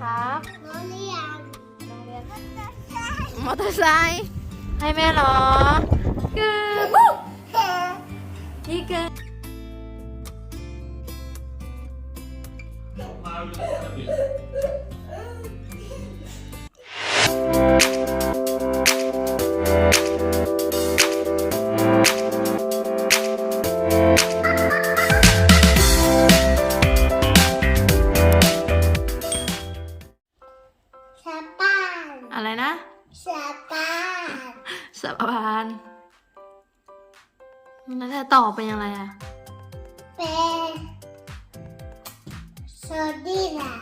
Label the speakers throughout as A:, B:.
A: ครับ
B: โรงเรียน
A: โรงเรียน
B: มันจะใช่
A: มอเตอร์ไซค์ให้แม่เหรอเกิน
B: เฮ้
A: นี่เกิ อะไรนะ
B: ชาบ้าน
A: สะพานแล้วถ้าต่อเป็นยังไงอะ
B: เป็นโซดี้ล่ะ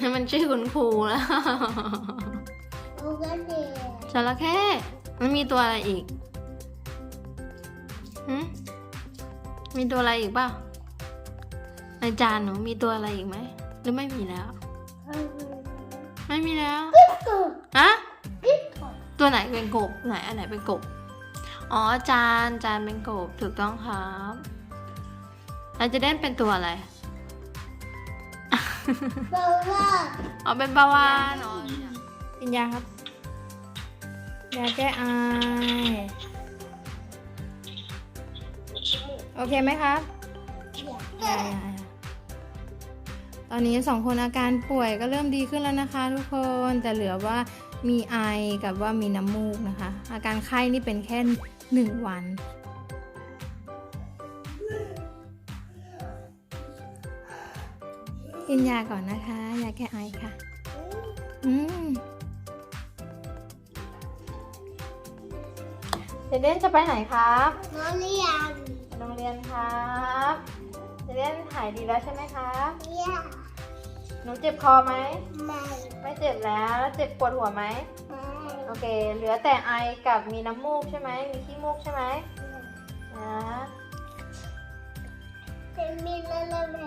A: นี่มันชื่อคุณครูแล้ว
B: ลูกก็เดียว
A: จระเข้มันมีตัวอะไรอีกหืมมีตัวอะไรอีกเปล่าในจานหนูมีตัวอะไรอีกไหม หรือไม่มีแล้ว ไม่มีแล้ว
B: กู
A: ฮะ
B: กิ๊กกู
A: ตัวไหนเป็นกบไหนอันไหนเป็นกบ อ๋อจานจานเป็นกบถูกต้องครับแล้วจะเล่นเป็นตัวอะไร
B: เพราะว่า
A: อ๋อเป็นปลาวานอ๋อกินยาครับยาแก้ไอโอเคไหมครับ
B: อยาก
A: ยายา ตอนนี้สองคนอาการป่วยก็เริ่มดีขึ้นแล้วนะคะ ทุกคนแต่เหลือว่ามีไอกับว่ามีน้ำมูกนะคะ อาการไข้นี่เป็นแค่หนึ่งวันกินยาก่อนนะคะ ยาแก้ไอค่ะ อืมเจเดนจะไปไหนครับ
B: โรงเรียน
A: โรงเรียนครับเจเดนหายดีแล้วใช่ไหมครับ
B: อยาก
A: หนูเจ็บคอไหม
B: ไม่
A: ไม่เจ็บแล้ว แล้วเจ็บปวดหัวไหม
B: ไม่
A: โอเค เหลือแต่ไอกับมีน้ำมูกใช่ไหม มีขี้มูกใช่ไหมนะ
B: จะมีเรื่องอะไร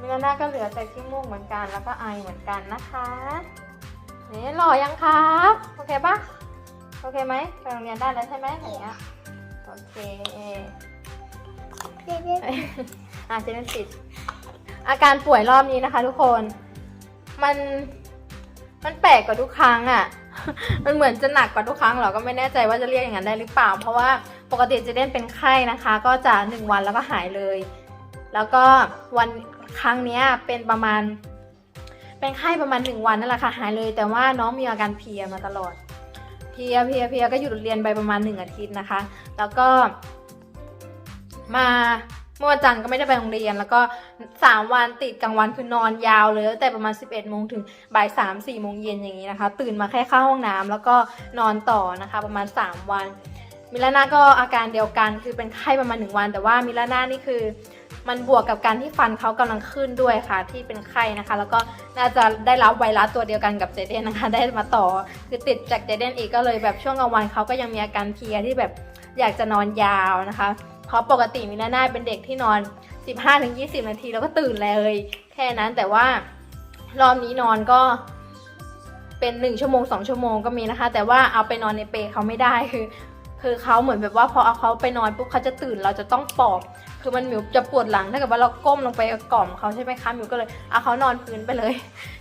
A: มิลาน่าก็เหลือแต่ขี้มูกเหมือนกัน แล้วก็ไอเหมือนกันนะคะนี่หล่อยังครับ โอเคปะโอเคไหมไปโรงเรียนได้แล้วใช่ไหมอย่างเงี้ยโอเค
B: จะได้
A: อะเจนติดอาการป่วยรอบนี้นะคะทุกคน มัน มันแปลกกว่าทุกครั้งอะ่ะ มันเหมือนจะหนักกว่าทุกครั้งเหรอ ก็ไม่แน่ใจว่าจะเรียกอย่างนั้นได้หรือเปล่า เพราะว่าปกติจะเล่นเป็นไข้นะคะ ก็จะหนึ่งวันแล้วก็หายเลย แล้วก็วันครั้งนี้เป็นประมาณ เป็นไข้ประมาณหนึ่งวันนั่นแหละค่ะหายเลย แต่ว่าน้องมีอาการเพลียมาตลอด เพลียเพลียเพลียก็หยุดเรียนไปประมาณหนึ่งอาทิตย์นะคะ แล้วก็มา เมื่อวันจันทร์ก็ไม่ได้ไปโรงเรียน แล้วก็สามวันติดกลางวันคือนอนยาวเลยตั้งแต่ประมาณ 11โมงถึงบ่าย3 4โมงเย็นอย่างนี้นะคะ ตื่นมาแค่เข้าห้องน้ำแล้วก็นอนต่อนะคะประมาณ 3 วัน มิลาน่าก็อาการเดียวกันคือเป็นไข้ประมาณ 1 วัน แต่ว่ามิลาน่านี่คือมันบวกกับการที่ฟันเขากำลังขึ้นด้วยค่ะ ที่เป็นไข้นะคะ แล้วก็น่าจะได้รับไวรัสตัวเดียวกันกับเจเดนนะคะ ได้มาต่อคือติดจากเจเดนอีกก็เลยแบบช่วงกลางวันเขาก็ยังมีอาการเพลียที่แบบอยากจะนอนยาวนะคะ เพราะปกติมินาน่าเป็นเด็กที่นอน 15-20 นาทีแล้วก็ตื่นเลย แค่นั้นแต่ว่ารอบนี้นอนก็เป็น 1 ชั่วโมง 2 ชั่วโมงก็มีนะคะ แต่ว่าเอาไปนอนในเปลเขาไม่ได้คือคือเขาเหมือนแบบว่าพอเอาเขาไปนอนปุ๊บเขาจะตื่นเราจะต้องปลอบ คือมันหมิวจะปวดหลังถ้าเกิดว่าเราก้มลงไปกล่อมเขาใช่ไหมคะหมิวก็เลยเอาเขานอนพื้นไปเลย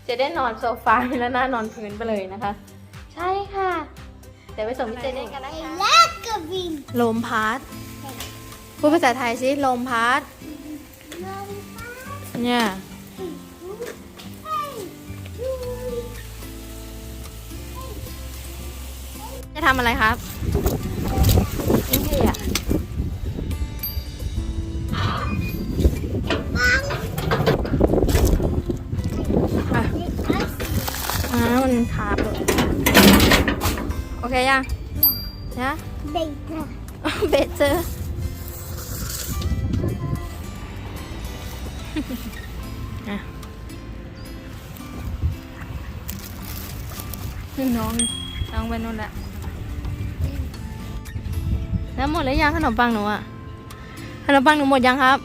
A: จะได้นอนโซฟามิลาน่านอนพื้นไปเลยนะคะ ใช่ค่ะ เดี๋ยวไปส่งพี่เจเน่กันนะ
B: ไอ้
A: คะ
B: แรกก็บิน
A: ลมพัด พูดภาษาไทยสิลมพัด
B: นอน
A: เนี่ย จะทำอะไรครับนี่อะอะอ่ามันทาบเลยโอเคยังนะ
B: เบต้า
A: เบสเจอร์ ไปนู่นและแล้วหมดแล้วยังขนมปังหนูอะขนมปังหนูหมดยังครับ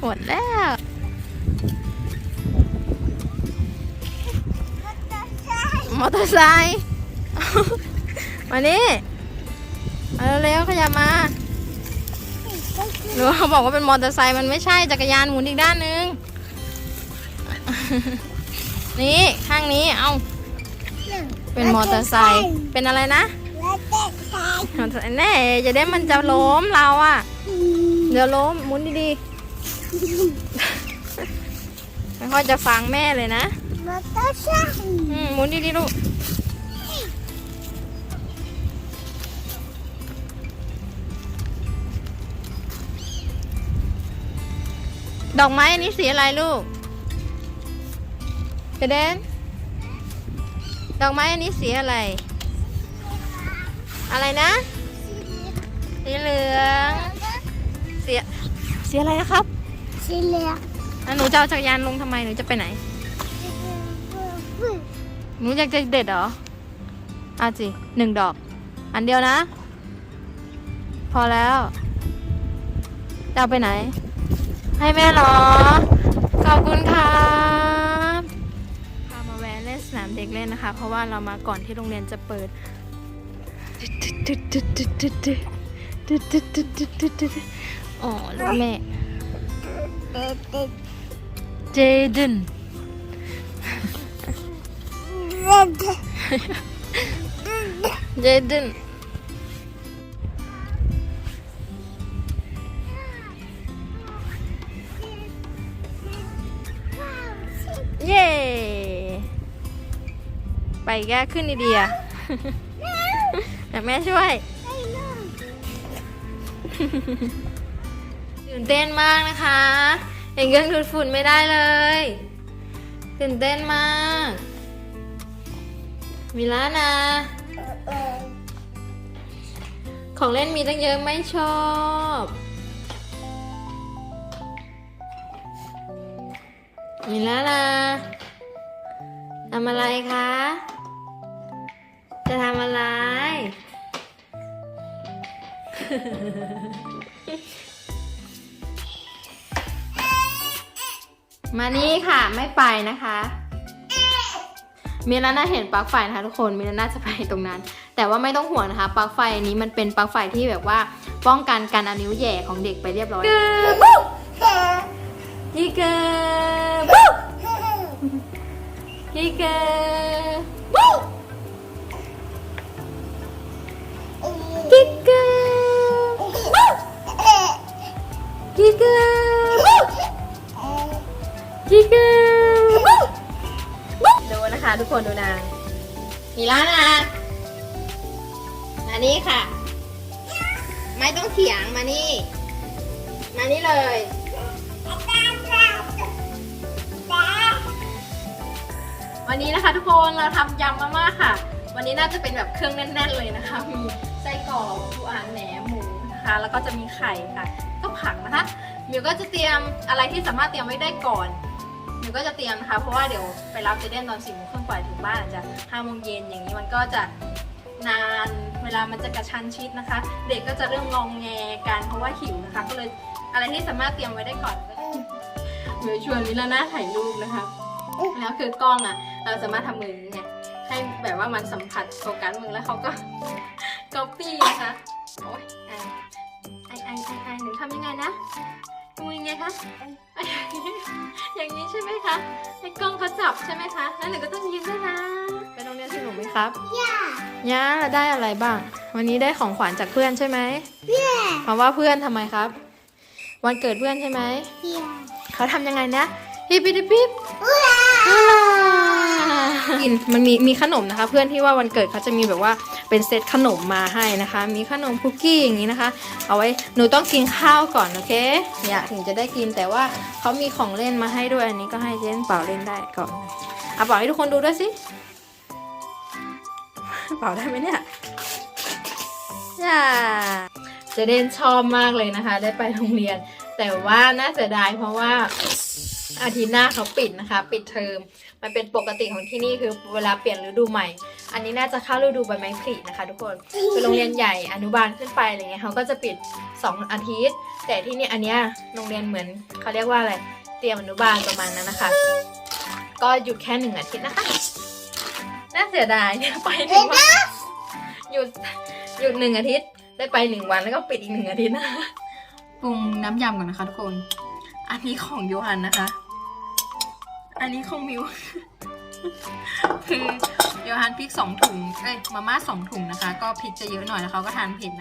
A: หมดแล้ว
B: มอเตอร์ไซค์
A: มอเตอร์ไซค์มานี่มาเร็วๆขยับมาหรือเขาบอกว่าเป็นมอเตอร์ไซค์มันไม่ใช่จักรยานหมุนอีกด้านนึง นี่ข้างนี้เอาเป็นมอเตอร์ไซค์เป็นอะไรนะ
B: มอเตอร์ไซค์
A: มอเตอร์ไซค์แน่จะได้มันจะล้มเราอะเดี๋ยวล้มหมุนดีๆไม่ค่อยจะฟังแม่เลยนะ
B: มอเตอร์ไซค์
A: อืมหมุนดีๆลูกดอกไม้อันนี้สีอะไรลูก เจเดนดอกไม้อันนี้สีอะไร อะไรนะ สีเหลืองสีสีอะไรนะครับ
B: สีเหลือง
A: อะหนูจะเอาจักรยานลงทำไมหนูจะไปไหน หนูอยากจะเด็ดเหรออาจิหนึ่งดอก อันเดียวนะ พอแล้วจะเอาไปไหน ให้แม่เหรอ ขอบคุณครั นสนามเด็กเล่นนะคะ เพราะว่าเรามาก่อนที่โรงเรียนจะเปิดอ๋อลูกแม่เจเดนเจเดนเย้ แก้ขึ้นดีๆอะแต่แม่ช่วยตื่นเต้นมากนะคะเห็นเครื่องดูดฝุ่นไม่ได้เลย ตื่นเต้นมากมิลานาของเล่นมีตั้งเยอะไม่ชอบมิลานาทำอะไรคะำอะไร มานี่ค่ะไม่ไปนะคะมิลาน่าเห็นปลั๊กไฟนะคะทุกคนมิลาน่าจะไปตรงนั้น แต่ว่าไม่ต้องห่วงนะคะปลั๊กไฟอันนี้มันเป็นปลั๊กไฟที่แบบว่าป้องกันการเอานิ้วแหย่ของเด็กไปเรียบร้อยฮิเกอร์ฮิเกอร์ ทุกคนดูนางมีล้านะมานี่ค่ะ ไม่ต้องเถียงมานี่ มานี่เลยวันนี้นะคะทุกคนเราทำยำมาม่าค่ะ วันนี้น่าจะเป็นแบบเครื่องแน่น ๆ เลยนะคะ มีไส้กรอกปูอัดแหนมหมูนะคะ แล้วก็จะมีไข่ค่ะ ก็ผักนะคะมิวก็จะเตรียมอะไรที่สามารถเตรียมไว้ได้ก่อน มิวก็จะเตรียมนะคะเพราะว่าเดี๋ยวไปรับเจเดนตอนสี่โมงครึ่งกว่าถึงบ้านอาจจะห้าโมงเย็นอย่างนี้มันก็จะนานเวลามันจะกระชั้นชิดนะคะ เด็กก็จะเริ่มงองแงกันเพราะว่าหิวนะคะ ก็เลยอะไรที่สามารถเตรียมไว้ได้ก่อนก็มิวชวนมิลาน่าถ่ายรูปนะคะแล้วคือกล้องอะ เราสามารถทำมืออย่างเงี้ยให้แบบว่ามันสัมผัสโฟกัสมือแล้วเขาก็ก๊อปปี้นะคะโอ้ยไอไอไอไอไอหนูทำยังไงนะ มือยังไงคะไออย่างนี้ใช่ไหมคะให้กล้องเขาจับใช่ไหมคะแล้วหนูก็ต้องยิ้มด้วยนะไปโรงเรียนสนุกไหมครับ
B: ย่า
A: ย่าได้อะไรบ้าง วันนี้ได้ของขวัญจากเพื่อนใช่ไหม
B: ย่า
A: เพราะว่าเพื่อนทำไมครับ วันเกิดเพื่อนใช่ไหม
B: ย่า
A: เขาทำยังไงนะฮิปปี้ดิปปิ๊บ กินมันมีมีขนมนะคะ เพื่อนที่ว่าวันเกิดเขาจะมีแบบว่าเป็นเซตขนมมาให้นะคะ มีขนมคุกกี้อย่างนี้นะคะ เอาไว้หนูต้องกินข้าวก่อนโอเคอยากถึงจะได้กินแต่ว่าเขามีของเล่นมาให้ด้วยอันนี้ก็ให้เล่นเป่าเล่นได้ก่อนเอาเป่าให้ทุกคนดูด้วยสิเป่าได้ไหมเนี่ยจ้าเจะเด่นชอบมากเลยนะคะ ได้ไปโรงเรียน แต่ว่าน่าเสียดายเพราะว่าอาทิตย์หน้าเขาปิดนะคะ ปิดเทอม มันเป็นปกติของที่นี่คือเวลาเปลี่ยนฤดูใหม่ อันนี้น่าจะเข้าฤดูใบไม้ผลินะคะทุกคนคือโรงเรียนใหญ่อนุบาลขึ้นไปอะไรเงี้ยเขาก็จะปิด 2 อาทิตย์ แต่ที่นี่อันเนี้ยโรงเรียนเหมือนเขาเรียกว่าอะไรเตรียมอนุบาลประมาณนั้นนะคะ ก็หยุดแค่หนึ่งอาทิตย์นะคะน่าเสียดายเนี่ยไปหนึ่งวันหยุดหยุดหนึ่งอาทิตย์ได้ไปหนึ่งวันแล้วก็ปิดอีกหนึ่งอาทิตย์นะคะปรุงน้ำยำก่อนนะคะทุกคน อันนี้ของโยฮันนะคะ อัอันนี้ของมิว คือโยฮันพริกสองถุงเอ้ยมาม่าสองถุงนะคะ ก็พริกจะเยอะหน่อยแล้วเขาก็ทานเผ็ด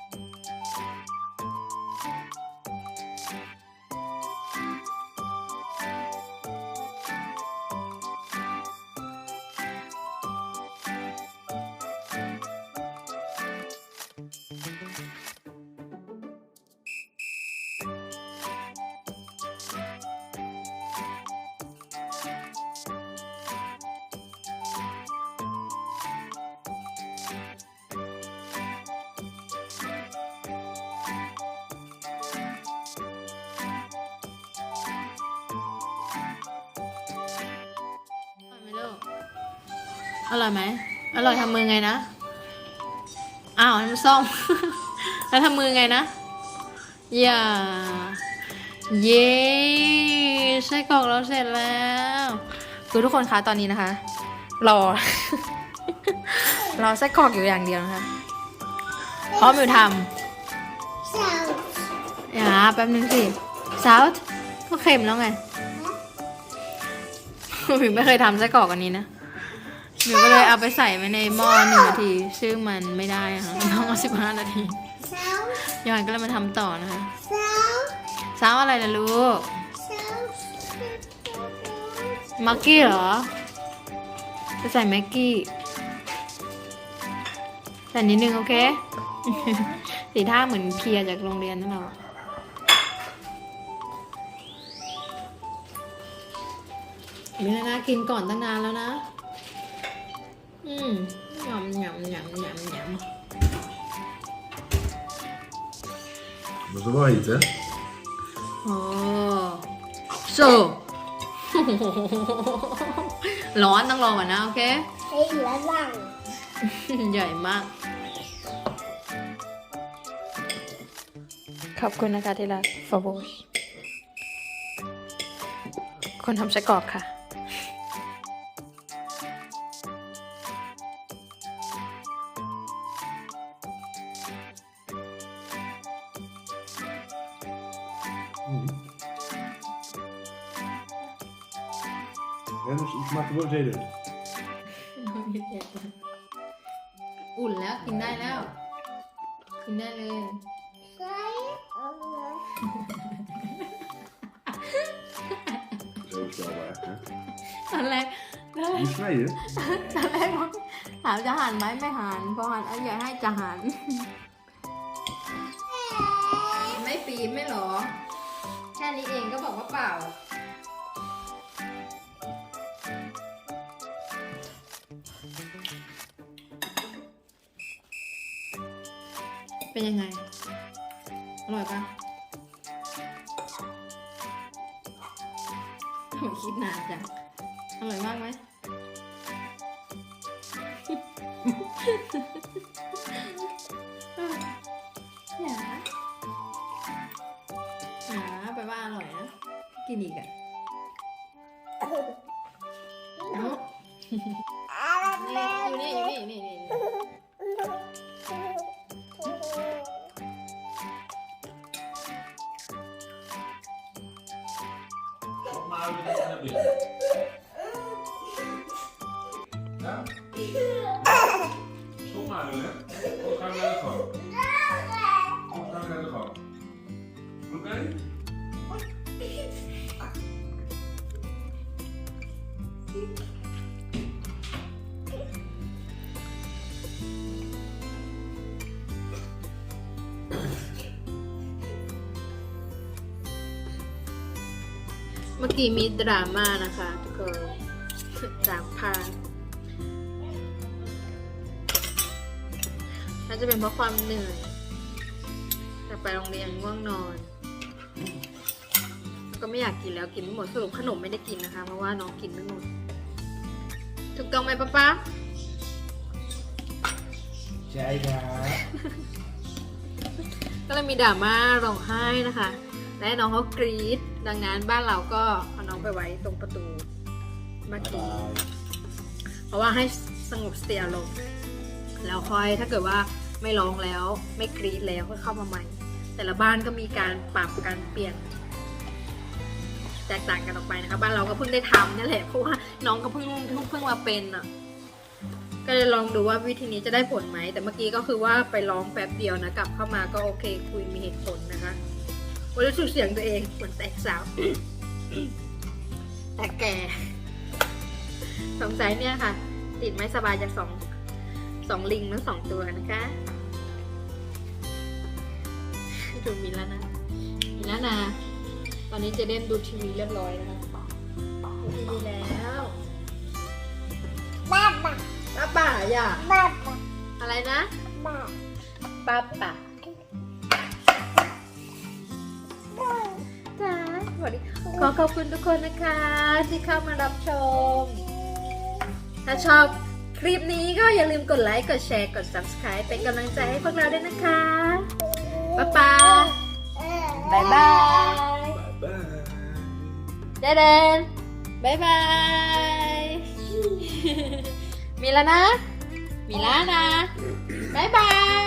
A: อร่อยไหมลูกอร่อยไหม อร่อยทำมือไงนะ อ้าวอันนั้นส้ม แล้วทำมือไงนะ อย่า เย้ไส้กรอกเราเสร็จแล้ว คือทุกคนคะตอนนี้นะคะ รอ รอไส้กรอกอยู่อย่างเดียวนะคะพร้อมอยู่ท
B: สาวำ
A: อย่าแป๊บนึงสิซาวต์ก็เค็มแล้วไงหมิวไม่เคยทำไส้กรอกอันนี้นะ หมิวก็เลยเอาไปใส่ไว้ในหม้อหนึ่งนาที ซึ่งมันไม่ได้ค่ะมันต้องเอาสิบห้านาที
B: สาย
A: อนก็เลยมาทำต่อนะคะ
B: สาว
A: เช้าอะไรล่ะลูกมักกี้เหรอ จะใส่แม็กกี้ใส่นิดนึงโอเค สีท่าเหมือนเพียจากโรงเรียนนั่นแหละมีนานากินก่อนตั้งนานแล้วนะ อืมยำยำยำยำยำ
C: Dat is wel iets, hè?
A: โอ้โซร้อนต้องรอก่อนนะ โอเค
B: เฮ้ยละลัง
A: ใหญ่มาก ขอบคุณนะคะที่รักฟอร์โบชคนทำไส้กรอกค่ะ
C: dus ik maak er wel zin in.
A: อุ่นแล้วกินได้แล้ว กินได้เลย
B: ใช่เอาเลย
C: Zo is het wel waar, hè?
A: ตอนแรกตอนแรก
C: Moet je snijden?
A: ตอนแรกบอกถามจะหันไหมไม่หันพอหันเอาอย่าให้จะหัน ไม่ปีนไม่หรอ แค่นี้เองก็บอกว่าเปล่า เป็นยังไง อร่อยปะโหคิดนานจัง อร่อยมากไหมอย่าอย่าไปว่าอร่อยนะ กินอีกอะ
B: 他们都是
A: 那
B: 么 มื่
A: อกี้มีดราม่านะคะทุกคนจากพานน่าจะเป็นเพราะความเหนื่อยแต่ไปโรงเรียนง่วงนอน ก็ไม่อยากกินแล้วกินไม่หมดสรุปขนมไม่ได้กินนะคะ เพราะว่าน้องกินไม่หมด ถูกต้องไหมป๊าป๊า
C: ใช่ครับ
A: ก็เลยมีดราม่าร้องไห้นะคะ และน้องเขากรี๊ดดังนั้นบ้านเราก็เอาน้องไปไว้ตรงประตูเมื่อกี้เพราะว่าให้สงบสติอารมณ์แล้วค่อยถ้าเกิดว่าไม่ร้องแล้วไม่กรี๊ดแล้วค่อยเข้ามาใหม่ แต่ละบ้านก็มีการปรับการเปลี่ยน แตกต่างกันออกไปนะคะบ้านเราก็เพิ่งได้ทำนี่แหละเพราะว่าน้องก็เพิ่งเพิ่งเพิ่งมาเป็นอะก็เลยลองดูว่าวิธีนี้จะได้ผลไหม แต่เมื่อกี้ก็คือว่าไปร้องแป๊บเดียวนะ กลับเข้ามาก็โอเคคุยมีเหตุผลนะคะ โอ้ยรู้สึกเสียงตัวเองเหมือนแตกสาว แต่แก่ สงสัยเนี่ยค่ะ ติดไม่สบายจากสองสองลิงทั้งสองตัวนะคะดูมิลแล้วนะมิลแล้วนะ ตอนนี้เจะเล่นดูทีวีเรียบร้อยนะคะดูทีวีแล้ว
B: บ้าบ้า
A: ป้าป่าอย่า
B: บ้าบ้า
A: อะไรนะ
B: บ้า
A: ป้าป่า วัสดีขอขอบคุณทุกคนนะคะ ที่เข้ามารับชม ถ้าชอบคลิปนี้ก็อย่าลืมกดไลค์ กดแชร์ กด subscribe เป็นกำลังใจให้พวกเราด้วยนะคะป้าป่า
B: เออบา
A: ยบาย
C: บ๊ายบาย
A: เดเดนบายบาย มีแล้วนะ มีแล้วนะบายบาย